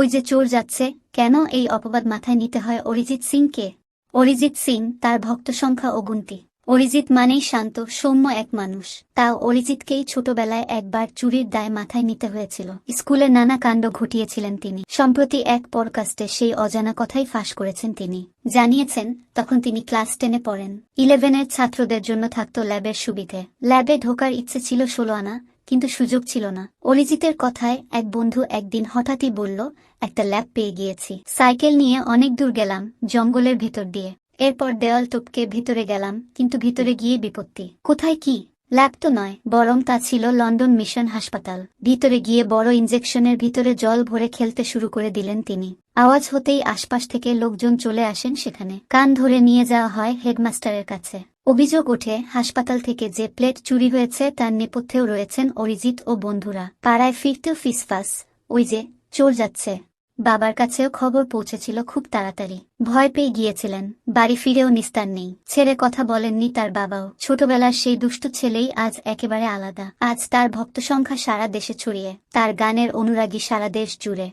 ওই যে চোর যাচ্ছে, কেন এই অপবাদ মাথায় নিতে হয় অরিজিৎ সিংকে? অরিজিৎ সিং তার ভক্ত সংখ্যা অগুন্তি। অরিজিৎ মানেই শান্ত, সৌম্য এক মানুষ। তাও অরিজিৎকেই ছোটবেলায় একবার চুরির দায় মাথায় নিতে হয়েছিল। স্কুলে নানা কাণ্ড ঘটিয়েছিলেন তিনি। সম্প্রতি এক পডকাস্টে সেই অজানা কথাই ফাঁস করেছেন তিনি। জানিয়েছেন, তখন তিনি ক্লাস টেনে পড়েন। ইলেভেনের ছাত্রদের জন্য থাকত ল্যাবের সুবিধে। ল্যাবে ঢোকার ইচ্ছে ছিল ষোলো আনা কিন্তু সুযোগ ছিল না। অরিজিতের কথায় এক বন্ধু একদিন হঠাৎই বলল, একটা ল্যাব পেয়ে গিয়েছি। সাইকেল নিয়ে অনেক দূর গেলাম, জঙ্গলের ভেতর দিয়ে। এরপর দেওয়াল টপকে ভিতরে গেলাম, কিন্তু ভিতরে গিয়ে বিপত্তি। কোথায় কি? ল্যাব তো নয়, বরং তা ছিল লন্ডন মিশন হাসপাতাল। ভিতরে গিয়ে বড় ইঞ্জেকশনের ভিতরে জল ভরে খেলতে শুরু করে দিলেন তিনি। আওয়াজ হতেই আশপাশ থেকে লোকজন চলে আসেন সেখানে। কান ধরে নিয়ে যাওয়া হয় হেডমাস্টারের কাছে। অভিযোগ ওঠে, হাসপাতাল থেকে যে প্লেট চুরি হয়েছে তার নেপথ্যেও রয়েছেন অরিজিৎ ও বন্ধুরা। পাড়ায় ফিরতেও ফিসফাস, ওই যে, চোর যাচ্ছে। বাবার কাছেও খবর পৌঁছেছিল খুব তাড়াতাড়ি। ভয় পেয়ে গিয়েছিলেন। বাড়ি ফিরেও নিস্তার নেই। ছেড়ে কথা বলেননি তার বাবাও। ছোটবেলার সেই দুষ্ট ছেলেই আজ একেবারে আলাদা। আজ তার ভক্ত সংখ্যা সারা দেশে ছড়িয়ে। তার গানের অনুরাগী সারা দেশ জুড়ে।